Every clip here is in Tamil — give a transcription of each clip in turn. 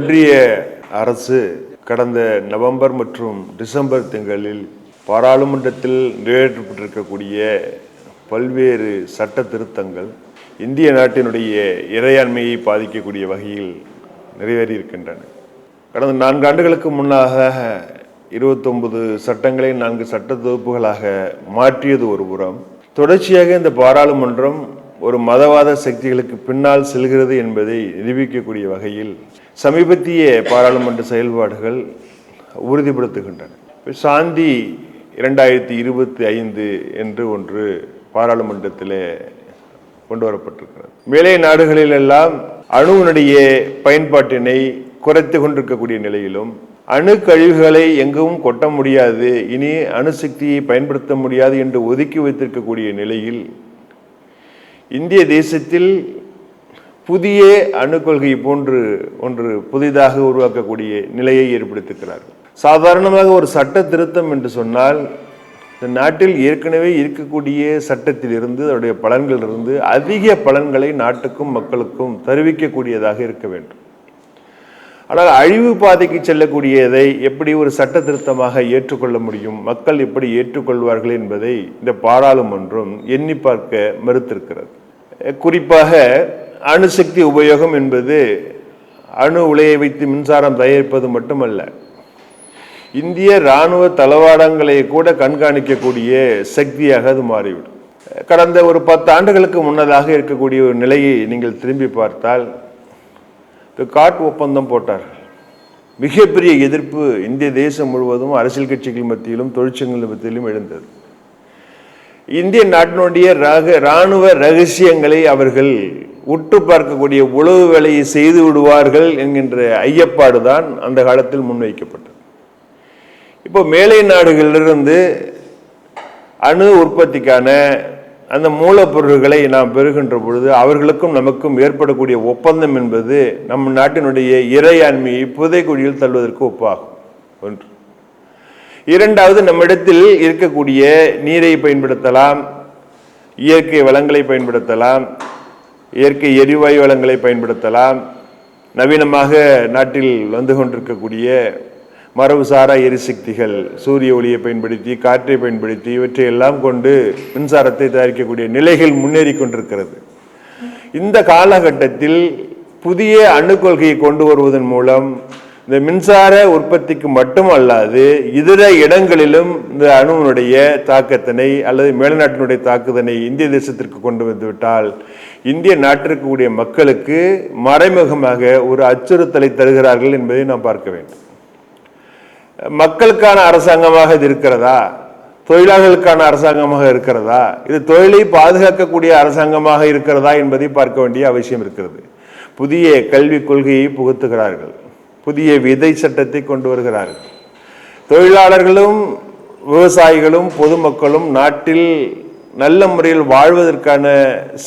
ஒன்றிய அரசு கடந்த நவம்பர் மற்றும் டிசம்பர் திங்களில் பாராளுமன்றத்தில் நிறைவேற்றப்பட்டிருக்கக்கூடிய பல்வேறு சட்ட திருத்தங்கள் இந்திய நாட்டினுடைய இறையாண்மையை பாதிக்கக்கூடிய வகையில் நிறைவேறியிருக்கின்றன. கடந்த நான்கு ஆண்டுகளுக்கு முன்னாக இருபத்தொன்பது சட்டங்களை நான்கு சட்ட தொகுப்புகளாக மாற்றியது ஒரு புறம். தொடர்ச்சியாக இந்த பாராளுமன்றம் ஒரு மதவாத சக்திகளுக்கு பின்னால் செல்கிறது என்பதை நிரூபிக்கக்கூடிய வகையில் சமீபத்திய பாராளுமன்ற செயல்பாடுகள் உறுதிப்படுத்துகின்றன. சாந்தி இரண்டாயிரத்தி இருபத்தி ஐந்து என்று ஒன்று பாராளுமன்றத்திலே கொண்டு வரப்பட்டிருக்கிறது. மேலே நாடுகளிலெல்லாம் அணுவினுடைய பயன்பாட்டினை குறைத்து கொண்டிருக்கக்கூடிய நிலையிலும் அணு கழிவுகளை எங்கும் கொட்ட முடியாது இனி அணுசக்தியை பயன்படுத்த முடியாது என்று ஒதுக்கி வைத்திருக்கக்கூடிய நிலையில் இந்திய தேசத்தில் புதிய அணு கொள்கை போன்று ஒன்று புதிதாக உருவாக்கக்கூடிய நிலையை ஏற்படுத்தியிருக்கிறார்கள் சாதாரணமாக ஒரு சட்ட திருத்தம் என்று சொன்னால் இந்த நாட்டில் ஏற்கனவே இருக்கக்கூடிய சட்டத்திலிருந்து அதனுடைய பலன்களிலிருந்து அதிக பலன்களை நாட்டுக்கும் மக்களுக்கும் தருவிக்கக்கூடியதாக இருக்க வேண்டும். ஆனால் அழிவு பாதைக்கு செல்லக்கூடியதை எப்படி ஒரு சட்ட திருத்தமாக ஏற்றுக்கொள்ள முடியும்? மக்கள் எப்படி ஏற்றுக்கொள்வார்கள் என்பதை இந்த பாராளுமன்றம் எண்ணி பார்க்க மறுத்திருக்கிறது. குறிப்பாக அணுசக்தி உபயோகம் என்பது அணு உலையை வைத்து மின்சாரம் தயாரிப்பது மட்டுமல்ல. இந்திய இராணுவ தளவாடங்களை கூட கண்காணிக்கக்கூடிய சக்தியாக அது மாறிவிடும். கடந்த ஒரு பத்து ஆண்டுகளுக்கு முன்னதாக இருக்கக்கூடிய ஒரு நிலையை நீங்கள் திரும்பி பார்த்தால் இந்த காட் ஒப்பந்தம் போட்டார்கள். மிகப்பெரிய எதிர்ப்பு இந்திய தேசம் முழுவதும் அரசியல் கட்சிகள் மத்தியிலும் தொழிற்சங்கங்கள் மத்தியிலும் எழுந்தது. இந்திய நாட்டினுடைய ரக இராணுவ ரகசியங்களை அவர்கள் உற்று பார்க்கக்கூடிய உளவு வேலையை செய்து விடுவார்கள் என்கின்ற ஐயப்பாடு தான் அந்த காலத்தில் முன்வைக்கப்பட்டது. இப்போ மேலை நாடுகளிலிருந்து அணு உற்பத்திக்கான அந்த மூலப்பொருள்களை நாம் பெறுகின்ற பொழுது அவர்களுக்கும் நமக்கும் ஏற்படக்கூடிய ஒப்பந்தம் என்பது நம் நாட்டினுடைய இறையாண்மையை புதைக்குழியில் தள்ளுவதற்கு ஒப்பாகும். ஒன்று. இரண்டாவது நம்மிடத்தில் இருக்கக்கூடிய நீரை பயன்படுத்தலாம் இயற்கை வளங்களை பயன்படுத்தலாம் இயற்கை எரிவாயு வளங்களை பயன்படுத்தலாம். நவீனமாக நாட்டில் வந்து கொண்டிருக்கக்கூடிய மரபுசாரா எரிசக்திகள் சூரிய ஒளியை பயன்படுத்தி காற்றை பயன்படுத்தி இவற்றை எல்லாம் கொண்டு மின்சாரத்தை தயாரிக்கக்கூடிய நிலைகள் முன்னேறி கொண்டிருக்கிறது. இந்த காலகட்டத்தில் புதிய அணு கொள்கையை கொண்டு வருவதன் மூலம் இந்த மின்சார உற்பத்திக்கு மட்டும் அல்லாது இதர இடங்களிலும் இந்த அணுவினுடைய தாக்கத்தினை அல்லது மேல்நாட்டினுடைய தாக்குதனை இந்திய தேசத்திற்கு கொண்டு வந்துவிட்டால் இந்திய நாட்டிற்கு கூடிய மக்களுக்கு மறைமுகமாக ஒரு அச்சுறுத்தலை தருகிறார்கள் என்பதை நாம் பார்க்க வேண்டும். மக்களுக்கான அரசாங்கமாக இது இருக்கிறதா? தொழிலாளர்களுக்கான அரசாங்கமாக இருக்கிறதா? இது தொழிலை பாதுகாக்கக்கூடிய அரசாங்கமாக இருக்கிறதா என்பதை பார்க்க வேண்டிய அவசியம் இருக்கிறது. புதிய கல்விக் கொள்கையை புகுத்துகிறார்கள். புதிய விதை சட்டத்தை கொண்டு வருகிறார்கள். தொழிலாளர்களும் விவசாயிகளும் பொதுமக்களும் நாட்டில் நல்ல முறையில் வாழ்வதற்கான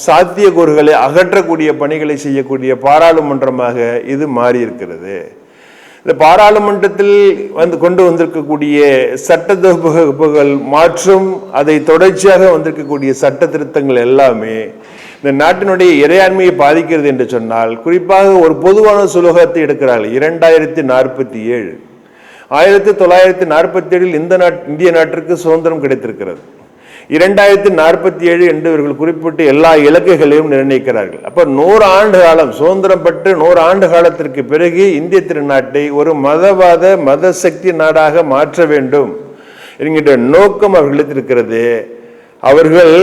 சாத்தியக்கூறுகளை அகற்றக்கூடிய பணிகளை செய்யக்கூடிய பாராளுமன்றமாக இது மாறி இருக்கிறது இந்த பாராளுமன்றத்தில் வந்து கொண்டு வந்திருக்கக்கூடிய சட்ட தொகுப்புகள் மாற்றும் அதை தொடர்ச்சியாக வந்திருக்கக்கூடிய சட்ட திருத்தங்கள் எல்லாமே இந்த நாட்டினுடைய இறையாண்மையை பாதிக்கிறது என்று சொன்னால் குறிப்பாக ஒரு பொதுவான சுலோகத்தை எடுக்கிறார்கள். இரண்டாயிரத்தி நாற்பத்தி ஏழு ஆயிரத்தி தொள்ளாயிரத்தி நாற்பத்தி ஏழில் இந்த நாட் இந்திய நாட்டிற்கு சுதந்திரம் கிடைத்திருக்கிறது. இரண்டாயிரத்தி நாற்பத்தி ஏழு என்று இவர்கள் குறிப்பிட்டு எல்லா இலக்குகளையும் நிர்ணயிக்கிறார்கள். அப்போ நூறு ஆண்டு காலம் சுதந்திரம் பெற்று நூறு ஆண்டு காலத்திற்கு பிறகு இந்திய திருநாட்டை ஒரு மதவாத மத சக்தி நாடாக மாற்ற வேண்டும் என்கின்ற நோக்கம் அவர்களுக்கு இருக்கிறது. அவர்கள்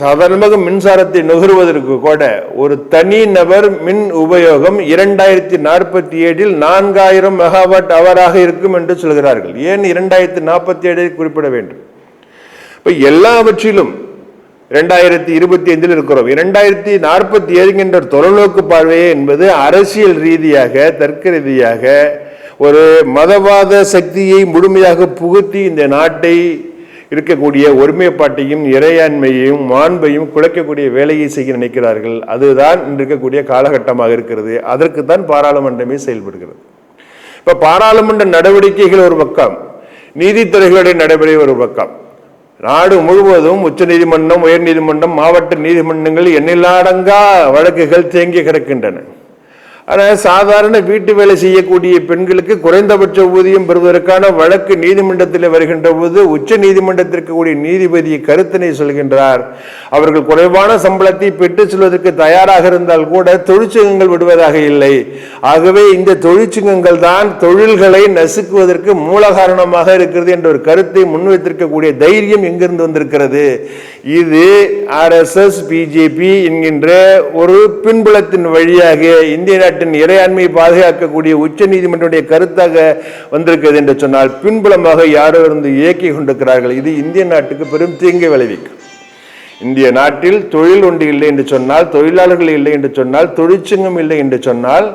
சாதாரணமாக மின்சாரத்தை நுகர்வதற்கு கூட ஒரு தனி நபர் மின் உபயோகம் இரண்டாயிரத்தி நாற்பத்தி ஏழில் நான்காயிரம் மெகாவாட் அவராக இருக்கும் என்று சொல்கிறார்கள். ஏன் இரண்டாயிரத்தி நாற்பத்தி ஏழை குறிப்பிட வேண்டும்? இப்போ எல்லாவற்றிலும் இரண்டாயிரத்தி இருபத்தி ஐந்தில் இருக்கிறோம். இரண்டாயிரத்தி நாற்பத்தி ஏழுங்கின்ற தொலைநோக்கு பார்வையே என்பது அரசியல் ரீதியாக தர்க்க ரீதியாக ஒரு மதவாத சக்தியை முழுமையாக புகுத்தி இந்த நாட்டை இருக்கக்கூடிய ஒருமைப்பாட்டையும் இறையாண்மையையும் மாண்பையும் குலைக்கக்கூடிய வேலையை செய்ய நினைக்கிறார்கள். அதுதான் இன்று இருக்கக்கூடிய காலகட்டமாக இருக்கிறது. அதற்கு தான் பாராளுமன்றமே செயல்படுகிறது. இப்போ பாராளுமன்ற நடவடிக்கைகள் ஒரு பக்கம் நீதித்துறைகளுடைய நடைமுறை ஒரு பக்கம். நாடு முழுவதும் உச்ச நீதிமன்றம் உயர் நீதிமன்றம் மாவட்ட நீதிமன்றங்கள் எண்ணிலாடங்கா வழக்குகள் தேங்கி கிடக்கின்றன. ஆனால் சாதாரண வீட்டு வேலை செய்யக்கூடிய பெண்களுக்கு குறைந்தபட்ச ஊதியம் பெறுவதற்கான வழக்கு நீதிமன்றத்தில் வருகின்ற போது உச்ச நீதிமன்றத்திற்கு கூடிய நீதிபதி கருத்தினை சொல்கின்றார். அவர்கள் குறைவான சம்பளத்தை பெற்று செல்வதற்கு தயாராக இருந்தால் கூட தொழிற்சங்கங்கள் விடுவதாக இல்லை. ஆகவே இந்த தொழிற்சங்கங்கள் தான் தொழில்களை நசுக்குவதற்கு மூல காரணமாக இருக்கிறது என்ற ஒரு கருத்தை முன்வைத்திருக்கக்கூடிய தைரியம் எங்கிருந்து வந்திருக்கிறது? இது ஆர்எஸ்எஸ் பிஜேபி என்கின்ற ஒரு பின்புலத்தின் வழியாக இந்திய நாட்டின் இறையாண்மையை பாதுகாக்கக்கூடிய உச்ச நீதிமன்றத்துடைய கருத்தாக வந்திருக்கிறது என்று சொன்னால் பின்புலமாக யாரோ இருந்து இயக்கி கொண்டிருக்கிறார்கள். இது இந்திய நாட்டுக்கு பெரும் தீங்கை விளைவிக்கும். இந்திய நாட்டில் தொழில் ஒன்று இல்லை என்று சொன்னால் தொழிலாளர்கள் இல்லை என்று சொன்னால் தொழிற்சங்கம் இல்லை என்று சொன்னால்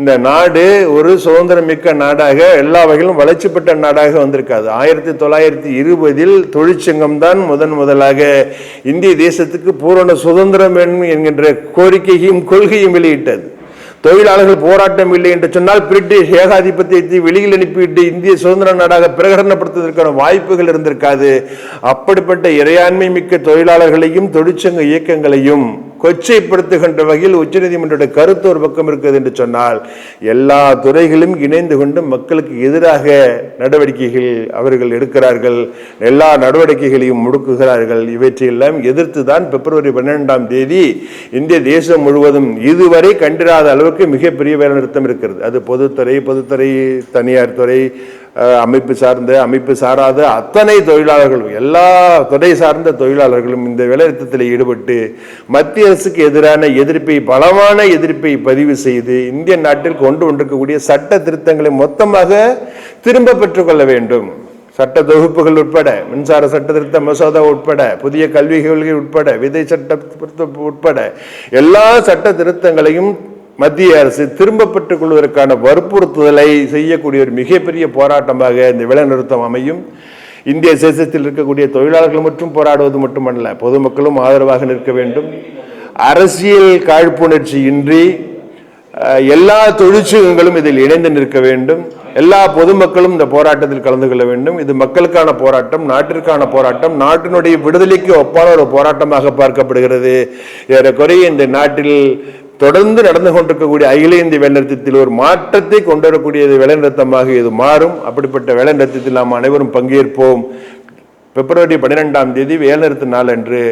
இந்த நாடு ஒரு சுதந்திரமிக்க நாடாக எல்லா வகையிலும் வளர்ச்சி பெற்ற நாடாக வந்திருக்காது. ஆயிரத்தி தொள்ளாயிரத்தி இருபதில் தொழிற்சங்கம் தான் முதன் முதலாக இந்திய தேசத்துக்கு பூரண சுதந்திரம் வேணும் என்கின்ற கோரிக்கையும் கொள்கையும் வெளியிட்டது. தொழிலாளர்கள் போராட்டம் இல்லை என்று சொன்னால் பிரிட்டிஷ் ஏகாதிபத்தியத்தை வெளியில் அனுப்பிவிட்டு இந்திய சுதந்திர நாடாக பிரகடனப்படுத்துவதற்கான வாய்ப்புகள் இருந்திருக்காது. அப்படிப்பட்ட இறையாண்மை மிக்க தொழிலாளர்களையும் தொழிற்சங்க இயக்கங்களையும் கொச்சைப்படுத்துகின்ற வகையில் உச்சநீதிமன்ற கருத்து ஒரு பக்கம் இருக்குது என்று சொன்னால் எல்லா துறைகளும் இணைந்து கொண்டு மக்களுக்கு எதிராக நடவடிக்கைகள் அவர்கள் எடுக்கிறார்கள் எல்லா நடவடிக்கைகளையும் முடுக்குகிறார்கள் இவற்றையெல்லாம் எதிர்த்து தான் பிப்ரவரி பன்னிரெண்டாம் தேதி இந்திய தேசம் முழுவதும் இதுவரை கண்டிராத அளவுக்கு மிகப்பெரிய வேலை நிறுத்தம் இருக்கிறது. அது பொதுத்துறை பொதுத்துறை தனியார் துறை அமைப்பு சார்ந்த அமைப்பு சாராத அத்தனை தொழிலாளர்களும் எல்லா துறை சார்ந்த தொழிலாளர்களும் இந்த வேலைநிறுத்தத்தில் ஈடுபட்டு மத்திய அரசுக்கு எதிரான எதிர்ப்பை பலமான எதிர்ப்பை பதிவு செய்து இந்திய நாட்டில் கொண்டு வந்திருக்கக்கூடிய சட்ட திருத்தங்களை மொத்தமாக திரும்ப பெற்றுக்கொள்ள வேண்டும். சட்ட தொகுப்புகள் உட்பட மின்சார சட்ட திருத்த மசோதா உட்பட புதிய கல்வி கொள்கை உட்பட விதை சட்ட உட்பட எல்லா சட்ட திருத்தங்களையும் மத்திய அரசு திரும்ப பெற்றுக் கொள்வதற்கான வற்புறுத்துதலை செய்யக்கூடிய ஒரு மிகப்பெரிய போராட்டமாக இந்த வேலைநிறுத்தம் அமையும். இந்திய சேசத்தில் இருக்கக்கூடிய தொழிலாளர்கள் மட்டும் போராடுவது மட்டுமல்ல பொதுமக்களும் ஆதரவாக நிற்க வேண்டும். அரசியல் காழ்ப்புணர்ச்சி இன்றி எல்லா தொழிற்சங்கங்களும் இதில் இணைந்து நிற்க வேண்டும். எல்லா பொதுமக்களும் இந்த போராட்டத்தில் கலந்து கொள்ள வேண்டும். இது மக்களுக்கான போராட்டம் நாட்டிற்கான போராட்டம். நாட்டினுடைய விடுதலைக்கு ஒப்பான ஒரு போராட்டமாக பார்க்கப்படுகிறது. ஏறக்குறைய இந்த நாட்டில் தொடர்ந்து நடந்து கொண்டிருக்கக்கூடிய அகில இந்திய வேலைநிறுத்தத்தில் ஒரு மாற்றத்தை கொண்டு வரக்கூடியது வேலைநிறுத்தமாக இது மாறும். அப்படிப்பட்ட வேலைநிறுத்தத்தில் நாம் அனைவரும் பங்கேற்போம். பிப்ரவரி பன்னிரெண்டாம் தேதி வேலைநிறுத்த நாள் அன்று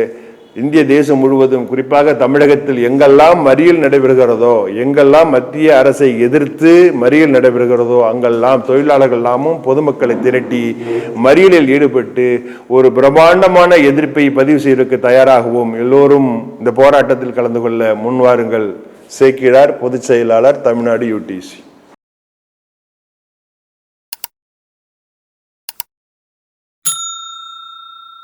இந்திய தேசம் முழுவதும் குறிப்பாக தமிழகத்தில் எங்கெல்லாம் மறியல் நடைபெறுகிறதோ எங்கெல்லாம் மத்திய அரசை எதிர்த்து மறியல் நடைபெறுகிறதோ அங்கெல்லாம் தொழிலாளர்கள் எல்லாமும் பொதுமக்களை திரட்டி மறியலில் ஈடுபட்டு ஒரு பிரம்மாண்டமான எதிர்ப்பை பதிவு செய்வதற்கு தயாராகவும். எல்லோரும் இந்த போராட்டத்தில் கலந்து கொள்ள முன்வாருங்கள். சேக்கிழார் பொதுச் செயலாளர் தமிழ்நாடு யூடிசி